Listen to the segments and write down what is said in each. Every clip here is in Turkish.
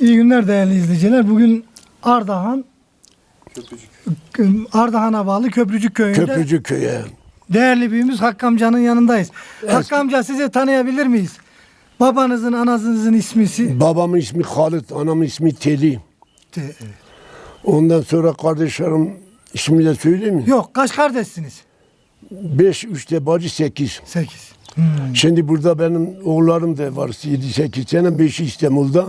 İyi günler değerli izleyiciler. Bugün Ardahan Köprücük. Ardahan'a bağlı Köprücük köyünde Köprücük köye. değerli büyüğümüz Hakkı amcanın yanındayız. Hakkı amca sizi tanıyabilir miyiz? Babanızın, anasınızın ismisi? Babamın ismi Halit, anamın ismi Teli. De- Ondan sonra kardeşlerim ismini de söyleyeyim mi? Yok, kaç kardeşsiniz? Beş, üçte bacı, sekiz. Sekiz. Hmm, Şimdi burada benim oğullarım da var. Yedi, sekiz sene. Beşi İstanbul'da.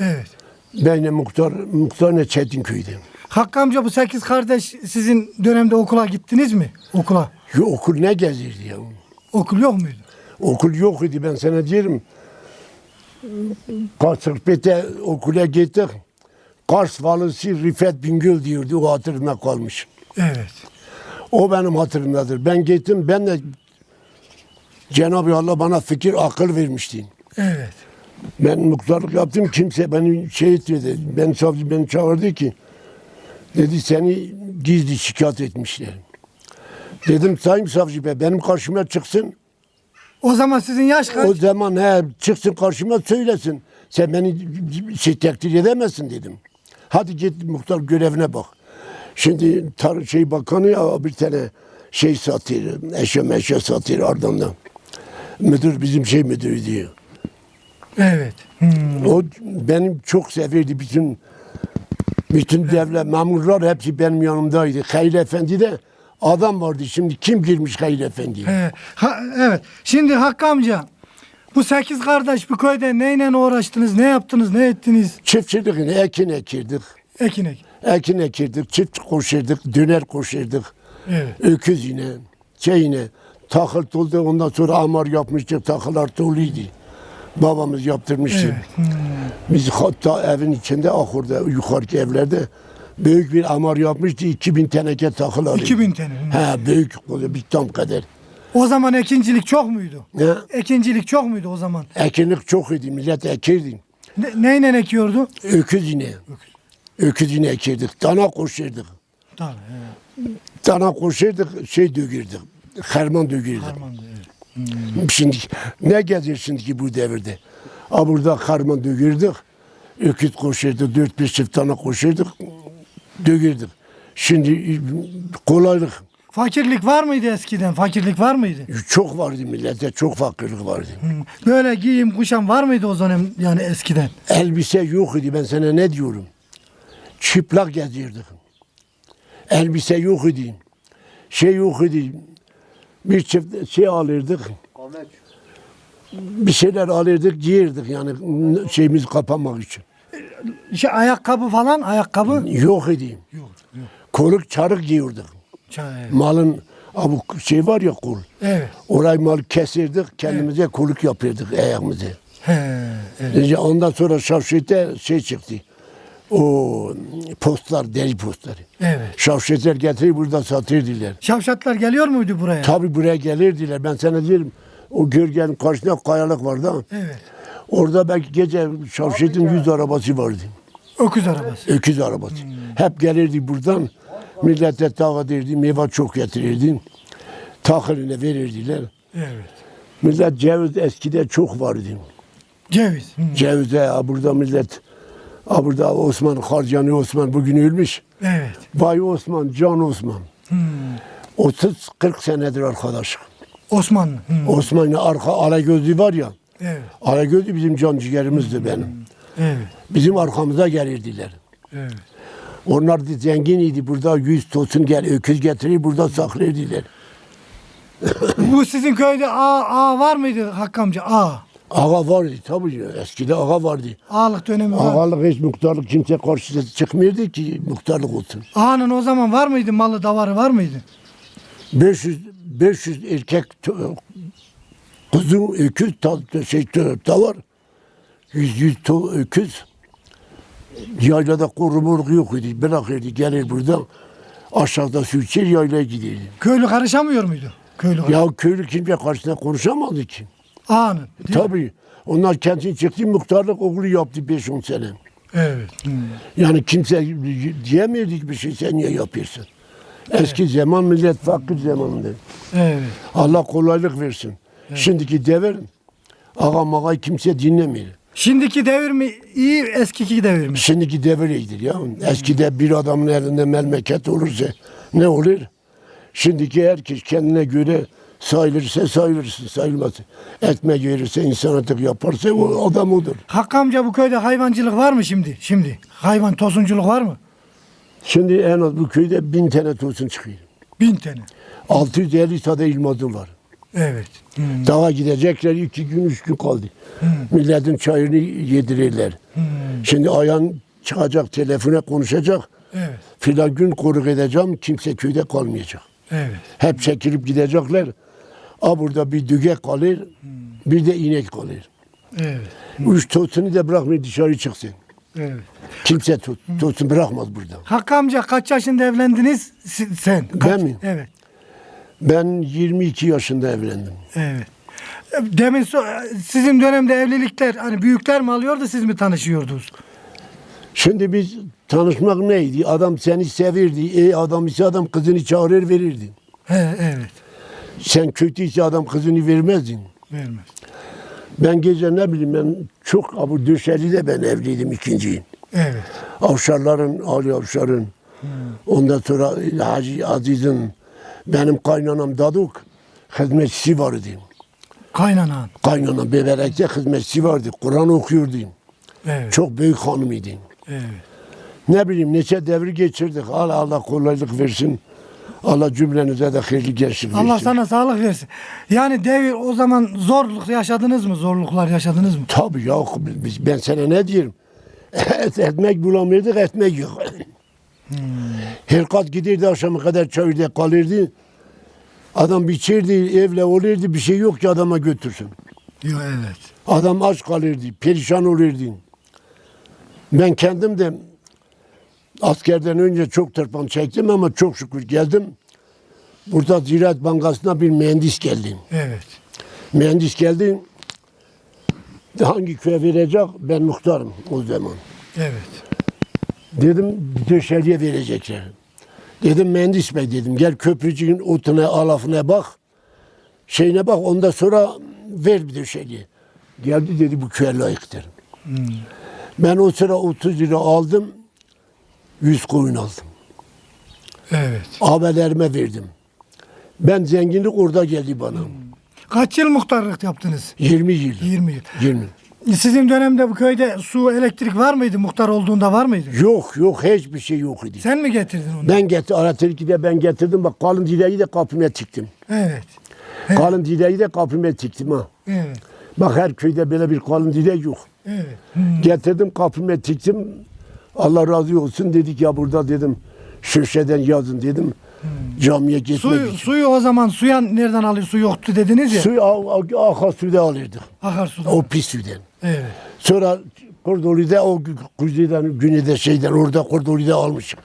Evet. Ben de muhtar, muhtar ne Çetinköy'de. Hakkı amca bu sekiz kardeş sizin dönemde okula gittiniz mi? Okula. Ya okul ne gezirdi ya? Okul yok muydu? Okul yok idi ben sana diyorum. Kasırpete okula gittik. Kars valisi Rifet Bingöl diyordu. O hatırına kalmış. Evet. O benim hatırımdadır. Ben gittim ben de Cenab-ı Allah bana fikir akıl vermişti. Evet. Ben muhtarlık yaptım kimse beni şey etmedi. Ben savcı beni çağırdı ki dedi seni gizli şikayet etmişler. Dedim sayın savcı bey benim karşıma çıksın. O zaman sizin yaş kaç? O zaman he çıksın karşıma söylesin. Sen beni şey takdir edemezsin dedim. Hadi git muhtar görevine bak. Şimdi tar şey bakanı ya bir tane şey satıyor. Eşya meşya satıyor ardından. Müdür bizim şey müdürü diyor. Evet. Hmm. O benim çok severdi bütün bütün devlet memurlar hepsi benim yanımdaydı. Hayır Efendi de adam vardı. Şimdi kim girmiş Hayır Efendi? He, ha, evet. Şimdi Hakkı amca bu sekiz kardeş bu köyde neyle uğraştınız, ne yaptınız, ne ettiniz? Çiftçilik ekin ekirdik. Ekin ek. Ekin ekirdik, çift koşurdik, döner koşurdik. Evet. Öküz yine, şey yine. Takıl doldu ondan sonra amar yapmıştık, takılar doluydu. Babamız yaptırmıştı. Biz hatta evin içinde ahurda yukarıki evlerde büyük bir amar yapmıştı. 2000 teneke takıl alıyordu. 2000 tane. He büyük bir tam kadar. O zaman ekincilik çok muydu? Ne? Ekincilik çok muydu o zaman? Ekinlik çok idi, millet ekirdi. Ne, neyle ekiyordu? Öküz yine. Öküz yine ekirdik, dana koşurduk. Tabii. Dana koşurduk, şey dökürdük, harman dökürdük. Harman, evet. Şimdi ne gezer şimdiki bu devirde? Ha burada harman dökürdük, öküz koşurduk, dört beş çift tane koşurduk, dökürdük. Şimdi kolaylık Fakirlik var mıydı eskiden? Fakirlik var mıydı? çok vardı millete, çok fakirlik vardı. Hı. Böyle giyim kuşam var mıydı o dönem yani eskiden? Elbise yok idi ben sana ne diyorum. Çıplak gezirdik. Elbise yok idi. Şey yok idi. Bir çift şey alırdık. Bir şeyler alırdık, giyirdik yani şeyimiz kapanmak için. İşte ayakkabı falan, ayakkabı. Yok idi. Yok, yok. Koluk çarık giyirdik. Çay- Malın abu şey var ya kol. Evet. Orayı mal kesirdik, kendimize koluk yapırdık ayağımızı. He, evet. İşte ondan sonra şavşete şey çıktı. O postlar, deri postları. Evet. Şavşetler getirip burada satırdılar. Şavşatlar geliyor muydu buraya? Tabi buraya gelirdiler. Ben sana diyelim o gölgenin karşısında kayalık vardı. ha. Evet. Orada belki gece Şavşet'in yüz arabası vardı. Öküz arabası. Öküz arabası. Hep gelirdi buradan. Millete dağıtırdı. Meyve çok getirirdi. Takıline verirdiler. Evet. Millet ceviz eskide çok vardı. Ceviz. Hı. Cevize ha burada millet ha burada Osman Harcani Osman bugün ölmüş. Evet. Bay Osman, Can Osman. Hı. 30-40 senedir arkadaş. Osmanlı. Hı. Osman'ın arka Alagözlü var ya. Evet. Alagözlü bizim can ciğerimizdi benim. Evet. Bizim arkamıza gelirdiler. Evet. Onlar da zengin idi. Burada yüz tosun gel, öküz getirir burada saklardılar. Bu sizin köyde A, A var mıydı Hakkı amca? A. Ağa vardı tabii. Eskide ağa vardı. Ağalık dönemi var. Ağalık hiç muhtarlık kimse karşısına çıkmıyordu ki muhtarlık olsun. Ağanın o zaman var mıydı? Malı davarı var mıydı? 500 500 erkek to- kuzu öküz ta, şey to- da var. 100 100 to, öküz. Yaylada korumurluk yok idi. Bırakırdı gelir buradan. Aşağıda su içer yaylaya giderdi. Köylü karışamıyor muydu? Köylü Ya köylü kimse karşısında konuşamadı ki. Ağanın. değil mi? Tabii. Onlar kendisi çıktı muhtarlık okulu yaptı 5-10 sene. Evet. Yani kimse diyemiyordu ki bir şey sen niye yapıyorsun. Eski zaman millet fakir zamanında. Evet. Allah kolaylık versin. Şimdiki devir ağa mağa kimse dinlemiyor. Şimdiki devir mi iyi, eskiki devir mi? Şimdiki devir iyidir ya. Eskide bir adamın elinde memleket olursa ne olur? Şimdiki herkes kendine göre sayılırsa sayılırsın, sayılmaz. Ekmek verirse, insan artık yaparsa o adam odur. Hakkı amca bu köyde hayvancılık var mı şimdi? Şimdi hayvan tosunculuk var mı? Şimdi en az bu köyde bin tane tosun çıkıyor. Bin tane. 650 tane ilmazı var. Evet. Hmm. Daha gidecekler iki gün üç gün kaldı. Milletin çayını yedirirler. Şimdi ayağın çıkacak telefona konuşacak. Evet. Filan gün koruk edeceğim kimse köyde kalmayacak. Evet. Hep çekilip gidecekler. A burada bir düge kalır, bir de inek kalır. Evet. Üç tosunu da bırakmıyor dışarı çıksın. Evet. Kimse to, tosun bırakmaz burada. Hakkı amca kaç yaşında evlendiniz Si- sen? Kaç? Ben mi? Evet. Ben 22 yaşında evlendim. Evet. Demin so- sizin dönemde evlilikler hani büyükler mi alıyordu siz mi tanışıyordunuz? Şimdi biz tanışmak neydi? Adam seni sevirdi. E adam ise adam kızını çağırır verirdi. He, evet. Sen kötüyse adam kızını vermezdin. Vermez. Ben gece ne bileyim ben çok abu döşeli ben evliydim ikinci. Evet. Avşarların, Ali Avşar'ın. Ondan sonra Hacı Aziz'in benim kaynanam Daduk hizmetçisi vardı. Kaynanan. Kaynanam Beberek'te hizmetçisi vardı. Kur'an okuyordu. Evet. Çok büyük hanımıydı. Evet. Ne bileyim neçe devri geçirdik. Allah Allah kolaylık versin. Allah cümlenize de hayırlı gençlik versin. Allah sana sağlık versin. Yani devir o zaman zorluk yaşadınız mı? Zorluklar yaşadınız mı? Tabii ya biz, ben sana ne diyorum? Et, ekmek bulamıyorduk ekmek yok. Her kat giderdi akşama kadar çayırda kalırdı. Adam biçirdi evle olurdu bir şey yok ki adama götürsün. Yok evet. Adam aç kalırdı, perişan olurdu. Ben kendim de askerden önce çok tırpan çektim ama çok şükür geldim. Burada Ziraat Bankası'na bir mühendis geldi. Evet. Mühendis geldi. Hangi köye verecek? Ben muhtarım o zaman. Evet. Dedim döşeliye verecekler. Dedim mühendis bey dedim gel köprücüğün otuna alafına bak. Şeyine bak ondan sonra ver bir döşeliye. Geldi dedi bu köye layıktır. Ben o sıra 30 lira aldım. 100 koyun aldım. Evet. Abilerime verdim. Ben zenginlik orada geldi bana. Kaç yıl muhtarlık yaptınız? 20 yıl. 20 yıl. 20. Sizin dönemde bu köyde su, elektrik var mıydı? Muhtar olduğunda var mıydı? Yok yok hiçbir şey yok idi. Sen mi getirdin onu? Ben getir, Alaturki'de ben getirdim bak kalın direği de kapıma tiktim. Evet. Kalın direği de kapıma tiktim ha. Evet. Bak her köyde böyle bir kalın direk yok. Evet. Getirdim kapıma tiktim. Allah razı olsun dedik ya burada dedim şişeden yazın dedim. Camiye gitmek Suyu, için. suyu o zaman suya nereden alıyor? Su yoktu dediniz ya. Suyu a- a- akarsuda alırdık. Akarsudan. O pis sudan. Evet. Sonra Kordoli'de o gü- kuzeyden güneyde şeyden orada Kordoli'de almışım.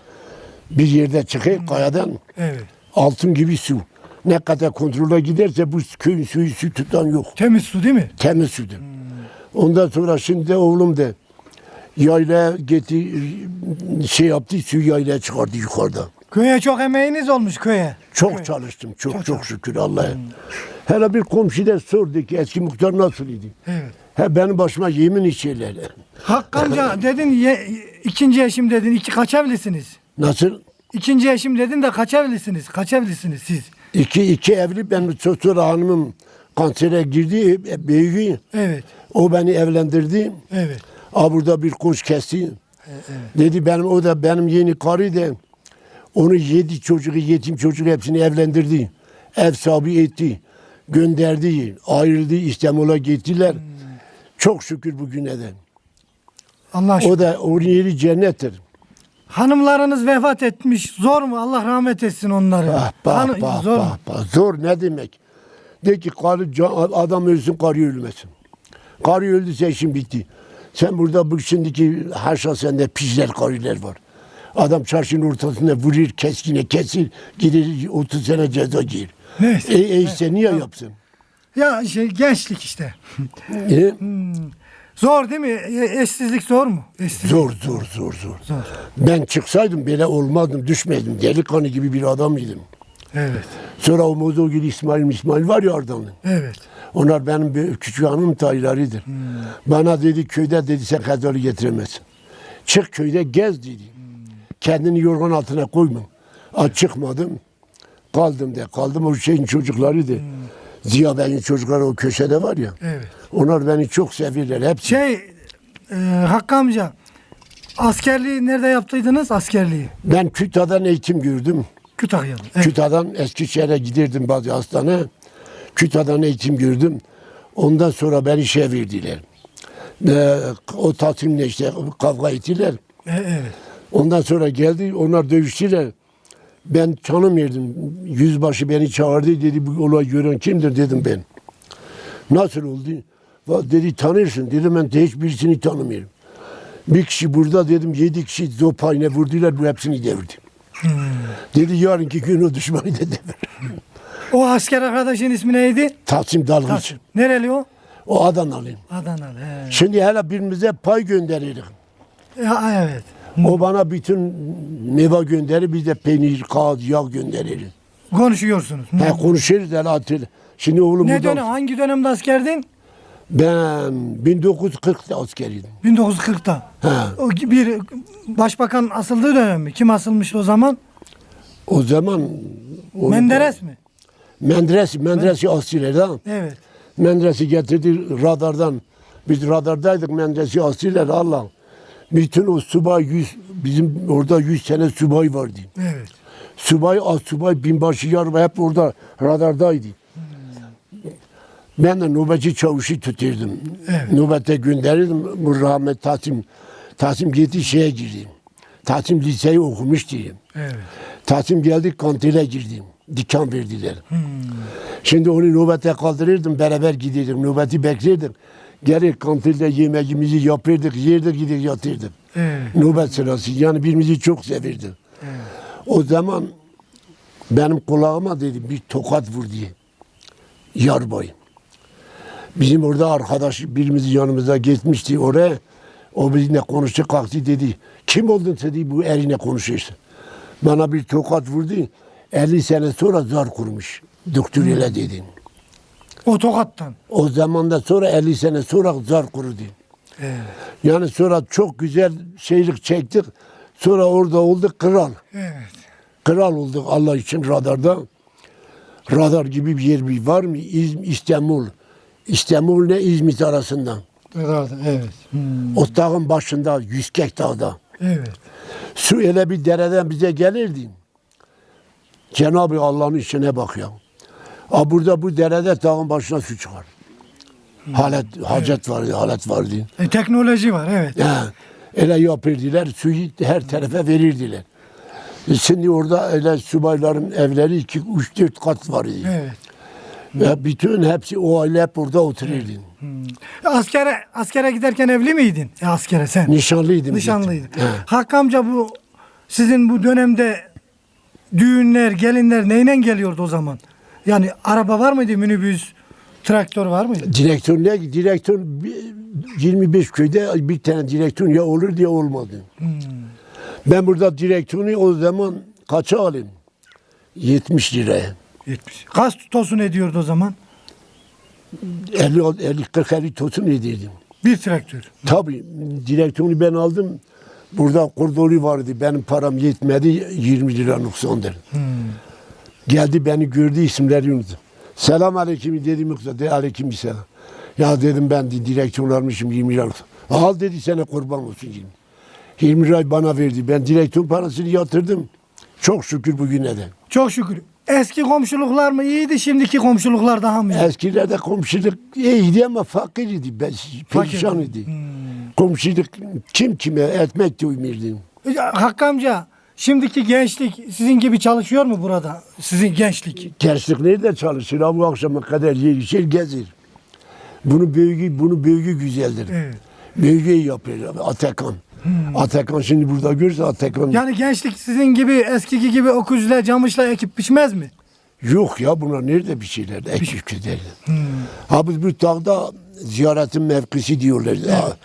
Bir yerde çıkıyor kayadan Evet. altın gibi su. Ne kadar kontrole giderse bu köyün suyu su tutan yok. Temiz su değil mi? Temiz sudur. Ondan sonra şimdi de oğlum da yayla getir şey yaptı su yayla çıkardı yukarıda. Köye çok emeğiniz olmuş köye. Çok Köy. çalıştım çok Çok çok, şükür Allah'a. Hele bir komşu da sordu ki eski muhtar nasıl idi? Evet. He benim başıma yemin içerler. Hakkı amca dedin ye, ikinci eşim dedin. İki, kaç evlisiniz? Nasıl? İkinci eşim dedin de kaç evlisiniz? Kaç evlisiniz siz? İki, iki evli ben sonra hanımım kansere girdi e, büyüğü. Evet. O beni evlendirdi. Evet. A burada bir kuş kesti. Dedi benim o da benim yeni karı da onu yedi çocuğu yetim çocuğu hepsini evlendirdi. Ev sahibi etti. Gönderdi. Ayrıldı İstanbul'a gittiler. Çok şükür bugüne de. Allah aşkına. O da onun yeri cennettir. Hanımlarınız vefat etmiş. Zor mu? Allah rahmet etsin onları. Bah bah Hanım- bah zor bah bah. Zor ne demek? De ki karı, adam ölsün karı ölmesin. Karı öldüyse işin bitti. Sen burada bu şimdiki haşa sende pişler karılar var. Adam çarşının ortasında vurur, keskine kesir, gider 30 sene ceza gir. Neyse. E, e işte niye yapsın? Ya şey gençlik işte. E, Zor değil mi? E- Eşsizlik zor mu? Eşsizlik. zor, zor, zor, zor. Zor. Ben çıksaydım böyle olmazdım, düşmezdim. Delikanlı gibi bir adamıydım. Evet. Sonra o Mozogil İsmail İsmail var ya Ardahanlı. Evet. Onlar benim bir küçük hanım taylarıdır. Bana dedi köyde dedi sen Hazar'ı getiremezsin. Çık köyde gez dedi. Kendini yorgan altına koyma. A, çıkmadım. Kaldım de. Kaldım o şeyin çocuklarıydı. Ziya Bey'in çocukları o köşede var ya. Evet. Onlar beni çok severler. Hepsi. Şey e, Hakkı amca askerliği nerede yaptıydınız askerliği? Ben Kütahya'dan eğitim gördüm. Kütahya'da. Evet. Kütahya'dan Eskişehir'e giderdim bazı hastane. Kütahya'dan eğitim gördüm. Ondan sonra beni işe verdiler. Ee, o tatimle işte kavga ettiler. E, evet. Ondan sonra geldi, onlar dövüştüler. Ben tanımıyordum. Yüzbaşı beni çağırdı, dedi bu olay gören kimdir dedim ben. Nasıl oldu? Dedi tanırsın. Dedim ben de hiçbirisini tanımıyorum. Bir kişi burada dedim, yedi kişi zopayla vurdular, bu hepsini devirdi. Dedi yarınki gün o düşmanı da devir. O asker arkadaşın ismi neydi? Tahsim Dalgıç. Kasım. Nereli o? O Adanalıyım. Adanalı. He. Şimdi hele birbirimize pay gönderirik. Ya, evet. O bana bütün meyve gönderir, biz de peynir, kağıt, yağ göndeririz. Konuşuyorsunuz. He konuşuruz hele atır. Şimdi oğlum Ne dönem? Hangi dönemde askerdin? Ben 1940'da askeriydim. 1940'ta. He. O bir başbakan asıldığı dönem mi? Kim asılmış o zaman? O zaman o- Menderes mi? Menderes, Menderes'i astılar Evet. Menderes'i getirdi radardan. Biz radardaydık Menderes'i astılar Allah. Bütün o subay yüz, bizim orada 100 tane subay vardı. Evet. Subay, az subay, binbaşı yar ve hep orada radardaydı. Ben de nöbetçi çavuşu tuturdum. Evet. Nöbete gönderirdim. Bu rahmet Tahsim, Tahsim gitti şeye girdim. Tahsim liseyi okumuş diyeyim. Evet. Tahsim geldi kantine girdim. Dikan verdiler. Şimdi onu nöbete kaldırırdım. Beraber giderdik. Nöbeti beklerdik. Geri kantinde yemeğimizi yapırdık. Yerdik gider yatırdık. Evet. Nöbet sırası. Yani birbirimizi çok sevirdik. O zaman benim kulağıma dedi bir tokat vurdu. Yarbay. Bizim orada arkadaş birimiz yanımıza gitmişti oraya. O bizimle konuştu kalktı dedi. Kim oldun dedi bu eline konuşuyorsun. Bana bir tokat vurdu. 50 sene sonra zar kurmuş. Doktor öyle dedi. O tokattan. O zaman da sonra 50 sene sonra zar kurudu. Evet. Yani sonra çok güzel şeylik çektik. Sonra orada olduk kral. Evet. Kral olduk Allah için radarda. Radar gibi bir yer bir var mı? İz, İstanbul. İstanbul ile İzmit arasında. Evet. Evet. Hmm. O dağın başında, Yüzkek Dağ'da. Evet. Su öyle bir dereden bize gelirdi. Cenab-ı Allah'ın işine bak ya. Ha burada bu derede dağın başına su çıkar. Halet, hacet vardı, halet vardı. E, teknoloji var. Evet. Ha, öyle yapırdılar, suyu her tarafa verirdiler. E Şimdi orada öyle subayların evleri iki, üç, dört kat vardı. Evet. Ve bütün hepsi o aile hep burada otururdu. Askere askere giderken evli miydin? E, askere sen. Nişanlıydım. Nişanlıydın. Hakkı amca bu sizin bu dönemde düğünler, gelinler neyle geliyordu o zaman? Yani araba var mıydı? Minibüs, traktör var mıydı? Direktör ne? Direktör bir- 25 köyde bir tane direktör ya olur ya olmadı. Ben burada direktörü o zaman kaça alayım? 70 liraya. 70. Kaç tosun ediyordu o zaman? 50 50 40 50 tosun ödedim. Bir traktör. Tabii direktörü ben aldım. Burada kordolu vardı. Benim param yetmedi. 20 lira noksandır. Geldi beni gördü isimleri unuttum. Selam aleyküm dedim yoksa de aleyküm selam. Ya dedim ben de direktör almışım 20 lira. Al dedi sana kurban olsun 20. 20 lirayı bana verdi. Ben direktör parasını yatırdım. Çok şükür bugüne de. Çok şükür. Eski komşuluklar mı iyiydi, şimdiki komşuluklar daha mı iyi? Eskilerde komşuluk iyiydi ama fakirdi. Ben perişan idi. Komşuluk kim kime etmek de umirdi. Ya, Hakkı amca, şimdiki gençlik sizin gibi çalışıyor mu burada? Sizin gençlik. Gençlik nerede çalışır? Ha, Bu akşama kadar yer içer gezir. Bunu büyüğü, bunu büyüğü güzeldir. Evet. Büyüğü yapıyor. Atakan. Atakan şimdi burada görse Atakan. Yani gençlik sizin gibi eskiki gibi okuzla, camışla ekip biçmez mi? Yok ya bunlar nerede bir şeyler ekip gider. Ha biz bu dağda ziyaretin mevkisi diyorlar. Ha,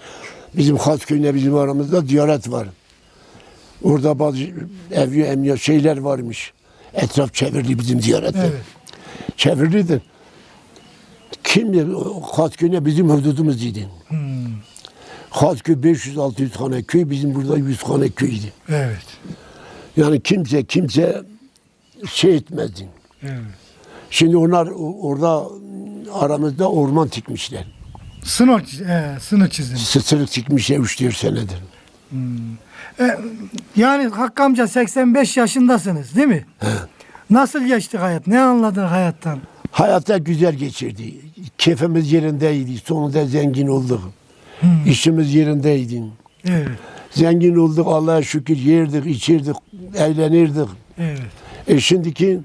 bizim has köyüne bizim aramızda ziyaret var. Orada bazı ev emniyet şeyler varmış. Etraf çevirdi bizim ziyarete. Evet. Çevirdi. Kim Hasköy'e bizim hududumuz idi. Hmm. Hasköy 500-600 tane köy, bizim burada 100 tane köydü. Evet. Yani kimse kimse şey etmezdi. Evet. Şimdi onlar orada aramızda orman tikmişler. Sınır, e, sınır çizim. Sısırık tikmişler 3-4 senedir. E, yani Hakkı amca 85 yaşındasınız değil mi? Nasıl geçti hayat? Ne anladın hayattan? Hayatta güzel geçirdi. Keyfimiz yerindeydi. Sonunda zengin olduk. İşimiz yerindeydi. Evet. Zengin olduk Allah'a şükür yerdik, içirdik, eğlenirdik. Evet. E şimdiki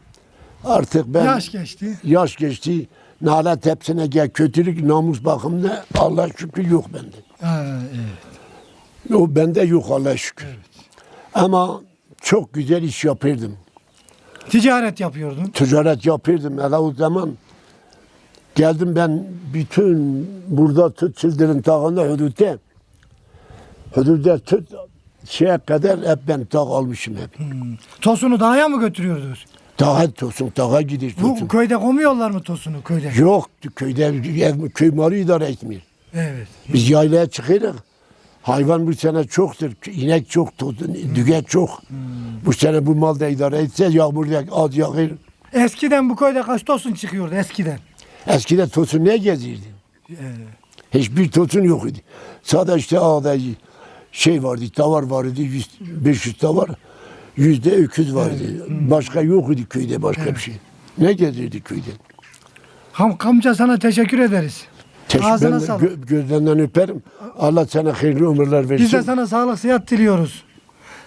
artık ben Yaş geçti. yaş geçti. Nalet hepsine gel kötülük namus bakımında Allah'a şükür yok bende. Ha, evet. O bende yok Allah'a şükür. Ama çok güzel iş yapırdım. Ticaret yapıyordun. Ticaret yapırdım. Hele o zaman geldim ben bütün burada tut Çıldırın tağında hudutta. Hudutta tut şeye kadar hep ben tağ almışım hep. Tosunu dağa mı götürüyordunuz? Dağa tosun, dağa Bu tosun. köyde koymuyorlar mı tosunu köyde? Yok köyde ev, köy malı idare etmiyor. Evet. Biz yaylaya çıkıyoruz. Hayvan bu sene çoktur. İnek çok, tosun, düge çok. Bu sene bu mal da idare etse yağmur az yağır. Eskiden bu köyde kaç tosun çıkıyordu eskiden? Eskiden tosun ne gezirdi? Evet. Hiçbir tosun yok idi. Sadece işte ağda şey vardı, davar vardı, 100, 500 davar, yüzde öküz vardı. Başka yok idi köyde başka bir şey. Ne gezirdi köyde? Ham amca sana teşekkür ederiz. Teş- Ağzına sağlık. gö- gözlerinden öperim. Allah sana hayırlı ömürler versin. Biz de sana sağlık sıhhat diliyoruz.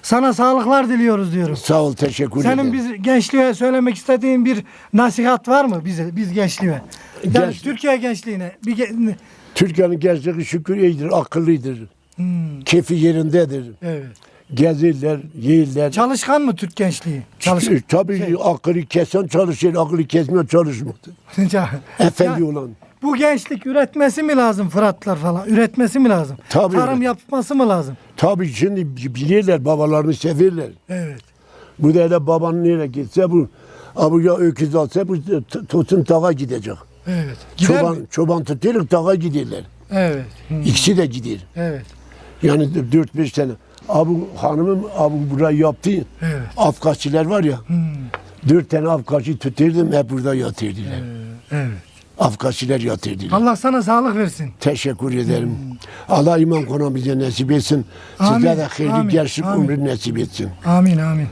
Sana sağlıklar diliyoruz diyoruz. Sağ ol, teşekkür Senin ederim. biz gençliğe söylemek istediğin bir nasihat var mı bize biz gençliğe? Yani Genç- Türkiye gençliğine bir ge- Türkiye'nin gençliği şükür iyidir, akıllıdır. Hmm, Kefi yerindedir. evet. Gezirler, yiyirler. Çalışkan mı Türk gençliği? Çalış Tabii Şey- akıllı kesen çalışır, akıllı kesmiyor çalışmıyor. Efendi olan. Bu gençlik üretmesi mi lazım Fıratlar falan? Üretmesi mi lazım? Tabii Tarım evet. yapması mı lazım? Tabii şimdi bilirler, babalarını severler. Evet. Bu da hele babanın nereye gitse bu, abu ya öküz alsa bu tutun tağa gidecek. Evet. Gider Çoban, mi? çoban tutuyor tağa giderler. Evet. Hı, İkisi de gider. Evet. Yani dört beş tane. Abu hanımım abu burayı yaptı. Evet. Afkaççılar var ya. Hmm, Dört tane afkaççı tuturdum hep burada yatırdılar. Evet. Afkaççılar yatırdılar. Allah sana sağlık versin. Teşekkür ederim. Allah iman konu bize nasip etsin. Amin, Size de hayırlı amin, gençlik amin. ömrü nasip etsin. Amin amin.